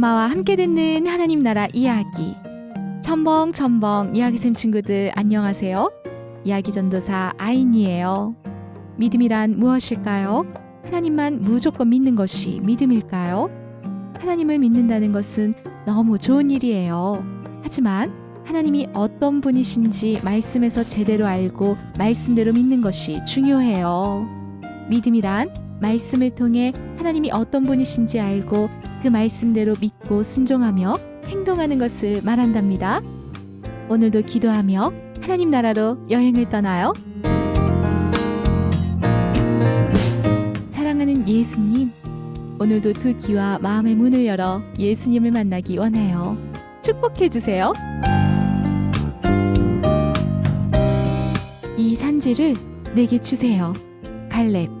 엄마와 함께 듣는 하나님 나라 이야기. 첨벙 첨벙 이야기쌤 친구들 안녕하세요. 이야기 전도사 아인이에요. 믿음이란 무엇일까요? 하나님만 무조건 믿는 것이 믿음일까요? 하나님을 믿는다는 것은 너무 좋은 일이에요. 하지만 하나님이 어떤 분이신지 말씀에서 제대로 알고 말씀대로 믿는 것이 중요해요. 믿음이란 말씀을 통해 하나님이 어떤 분이신지 알고 그 말씀대로 믿고 순종하며 행동하는 것을 말한답니다. 오늘도 기도하며 하나님 나라로 여행을 떠나요. 사랑하는 예수님, 오늘도 두 귀와 마음의 문을 열어 예수님을 만나기 원해요. 축복해 주세요. 이 산지를 내게 주세요. 갈렙.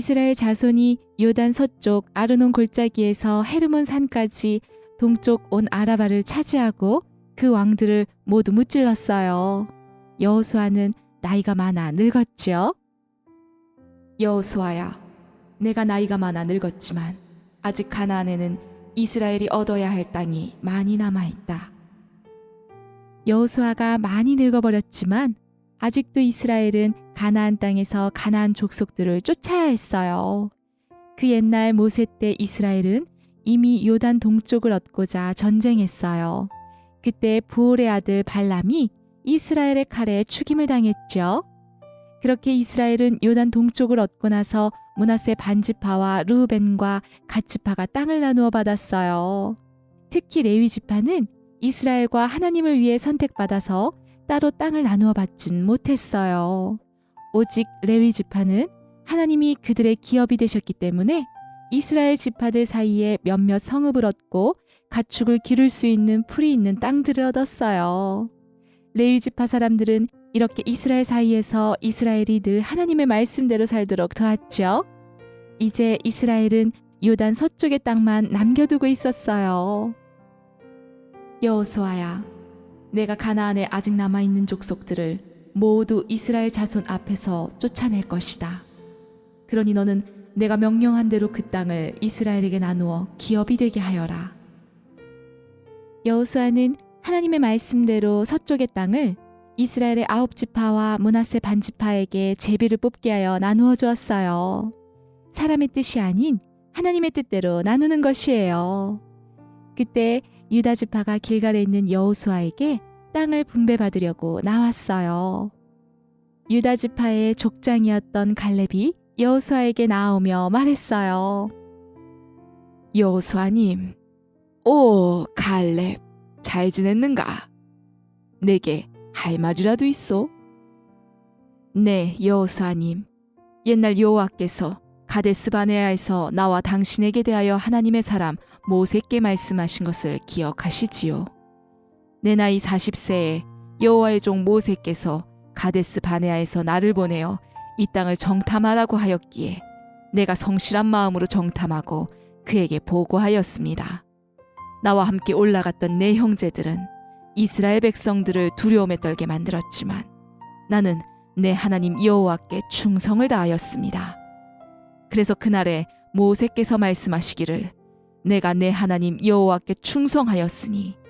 이스라엘 자손이 요단 서쪽 아르논 골짜기에서 헤르몬 산까지 동쪽 온 아라바를 차지하고 그 왕들을 모두 무찔렀어요. 여호수아는 나이가 많아 늙었지요. 여호수아야, 내가 나이가 많아 늙었지만 아직 가나안에는 이스라엘이 얻어야 할 땅이 많이 남아 있다. 여호수아가 많이 늙어버렸지만 아직도 이스라엘은 가나안 땅에서 가나안 족속들을 쫓아야 했어요. 그 옛날 모세 때 이스라엘은 이미 요단 동쪽을 얻고자 전쟁했어요. 그때 부올의 아들 발람이 이스라엘의 칼에 죽임을 당했죠. 그렇게 이스라엘은 요단 동쪽을 얻고 나서 문하세 반지파와 루벤과 갓지파가 땅을 나누어 받았어요. 특히 레위 지파는 이스라엘과 하나님을 위해 선택받아서 따로 땅을 나누어 받진 못했어요. 오직 레위 지파는 하나님이 그들의 기업이 되셨기 때문에 이스라엘 지파들 사이에 몇몇 성읍을 얻고 가축을 기를 수 있는 풀이 있는 땅들을 얻었어요. 레위 지파 사람들은 이렇게 이스라엘 사이에서 이스라엘이 늘 하나님의 말씀대로 살도록 도왔죠. 이제 이스라엘은 요단 서쪽의 땅만 남겨두고 있었어요. 여호수아야, 내가 가나안에 아직 남아 있는 족속들을 모두 이스라엘 자손 앞에서 쫓아낼 것이다. 그러니 너는 내가 명령한 대로 그 땅을 이스라엘에게 나누어 기업이 되게 하여라. 여호수아는 하나님의 말씀대로 서쪽의 땅을 이스라엘의 아홉 지파와 문하세 반 지파에게 제비를 뽑게 하여 나누어 주었어요. 사람의 뜻이 아닌 하나님의 뜻대로 나누는 것이에요. 그때 유다 지파가 길갈에 있는 여호수아에게 땅을 분배받으려고 나왔어요. 유다 지파의 족장이었던 갈렙이 여호수아에게 나오며 말했어요. 여호수아님, 오 갈렙, 잘 지냈는가? 내게 할 말이라도 있어? 네, 여호수아님. 옛날 여호와께서 가데스 바네아에서 나와 당신에게 대하여 하나님의 사람 모세께 말씀하신 것을 기억하시지요. 내 나이 40세에 여호와의 종 모세께서 가데스 바네아에서 나를 보내어 이 땅을 정탐하라고 하였기에 내가 성실한 마음으로 정탐하고 그에게 보고하였습니다. 나와 함께 올라갔던 내 형제들은 이스라엘 백성들을 두려움에 떨게 만들었지만 나는 내 하나님 여호와께 충성을 다하였습니다. 그래서 그날에 모세께서 말씀하시기를 내가 내 하나님 여호와께 충성하였으니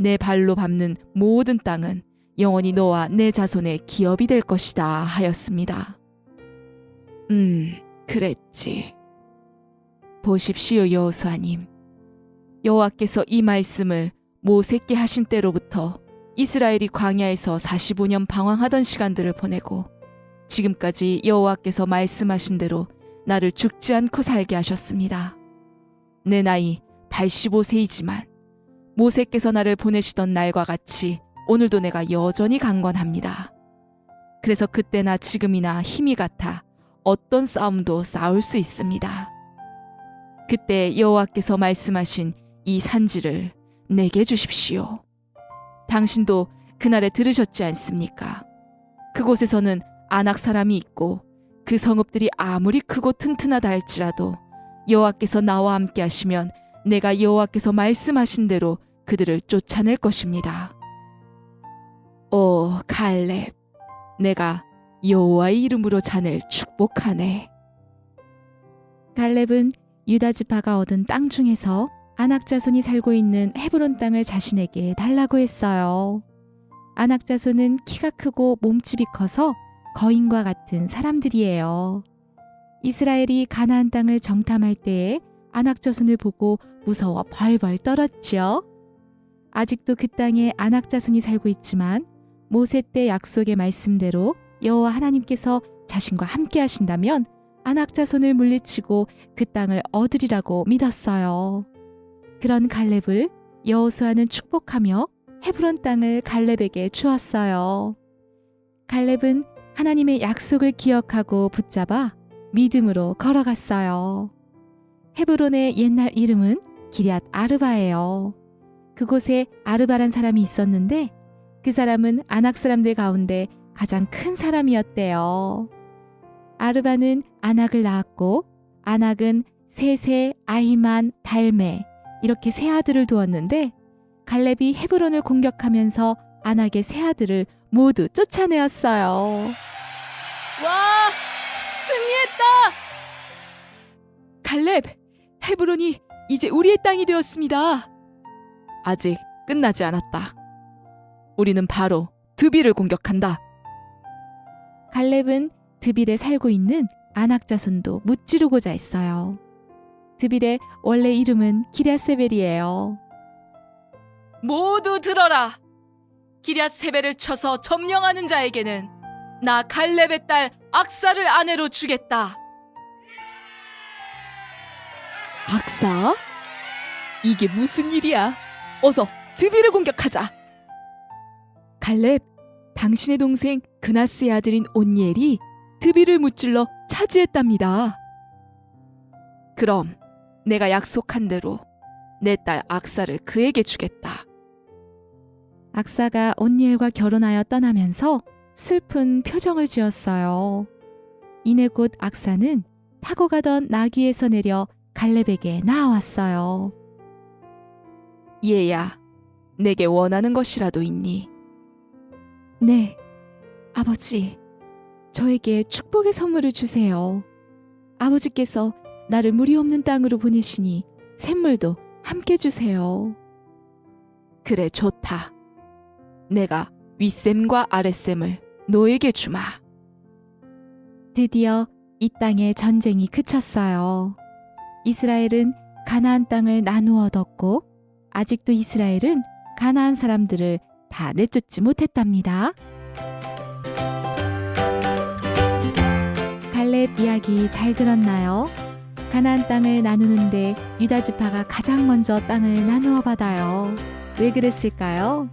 내 발로 밟는 모든 땅은 영원히 너와 내 자손의 기업이 될 것이다 하였습니다. 음, 그랬지. 보십시오, 여호수아님. 여호와께서 이 말씀을 모세께 하신 때로부터 이스라엘이 광야에서 45년 방황하던 시간들을 보내고 지금까지 여호와께서 말씀하신 대로 나를 죽지 않고 살게 하셨습니다. 내 나이 85세이지만 모세께서 나를 보내시던 날과 같이 오늘도 내가 여전히 강건합니다. 그래서 그때나 지금이나 힘이 같아 어떤 싸움도 싸울 수 있습니다. 그때 여호와께서 말씀하신 이 산지를 내게 주십시오. 당신도 그날에 들으셨지 않습니까? 그곳에서는 안악 사람이 있고 그 성읍들이 아무리 크고 튼튼하다 할지라도 여호와께서 나와 함께 하시면 내가 여호와께서 말씀하신 대로 그들을 쫓아낼 것입니다. 오 갈렙, 내가 여호와의 이름으로 자넬 축복하네. 갈렙은 유다 지파가 얻은 땅 중에서 아낙 자손이 살고 있는 헤브론 땅을 자신에게 달라고 했어요. 아낙 자손은 키가 크고 몸집이 커서 거인과 같은 사람들이에요. 이스라엘이 가나안 땅을 정탐할 때에 아낙 자손을 보고 무서워 벌벌 떨었지요. 아직도 그 땅에 아낙 자손이 살고 있지만 모세 때 약속의 말씀대로 여호와 하나님께서 자신과 함께 하신다면 아낙 자손을 물리치고 그 땅을 얻으리라고 믿었어요. 그런 갈렙을 여호수아는 축복하며 헤브론 땅을 갈렙에게 주었어요. 갈렙은 하나님의 약속을 기억하고 붙잡아 믿음으로 걸어갔어요. 헤브론의 옛날 이름은 기럇 아르바예요. 그곳에 아르바란 사람이 있었는데 그 사람은 아낙 사람들 가운데 가장 큰 사람이었대요. 아르바는 아낙을 낳았고 아낙은 세세, 아히만, 달메 이렇게 세 아들을 두었는데 갈렙이 헤브론을 공격하면서 아낙의 세 아들을 모두 쫓아내었어요. 와! 승리했다! 갈렙, 헤브론이 이제 우리의 땅이 되었습니다. 아직 끝나지 않았다. 우리는 바로 드비를 공격한다. 갈렙은 드빌에 살고 있는 아낙 자손도 무찌르고자 했어요. 드빌의 원래 이름은 기랴세벨이에요. 모두 들어라. 세배를 쳐서 점령하는 자에게는 나 갈렙의 딸 악사를 아내로 주겠다. 악사? 이게 무슨 일이야? 어서 드비를 공격하자. 갈렙, 당신의 동생 그나스의 아들인 온니엘이 드비를 무찔러 차지했답니다. 그럼 내가 약속한 대로 내 딸 악사를 그에게 주겠다. 악사가 온니엘과 결혼하여 떠나면서 슬픈 표정을 지었어요. 이내 곧 악사는 타고 가던 나귀에서 내려 갈렙에게 나아왔어요. 얘야, 내게 원하는 것이라도 있니? 네, 아버지, 저에게 축복의 선물을 주세요. 아버지께서 나를 무리 없는 땅으로 보내시니 샘물도 함께 주세요. 그래 좋다. 내가 윗샘과 아랫샘을 너에게 주마. 드디어 이 땅의 전쟁이 그쳤어요. 이스라엘은 가나안 땅을 나누어 얻었고 아직도 이스라엘은 가나안 사람들을 다 내쫓지 못했답니다. 갈렙 이야기 잘 들었나요? 가나안 땅을 나누는데 유다 지파가 가장 먼저 땅을 나누어 받아요. 왜 그랬을까요?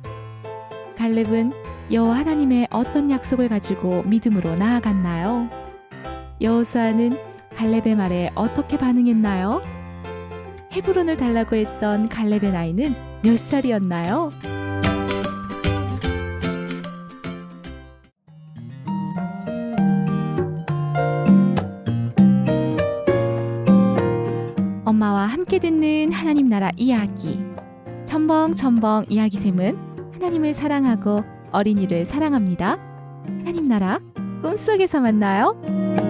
갈렙은 여호와 하나님의 어떤 약속을 가지고 믿음으로 나아갔나요? 여호수아는 갈렙의 말에 어떻게 반응했나요? 헤브론을 달라고 했던 갈렙의 나이는 몇 살이었나요? 엄마와 함께 듣는 하나님 나라 이야기. 첨벙첨벙 이야기샘은 하나님을 사랑하고 어린이를 사랑합니다. 하나님 나라 꿈속에서 만나요.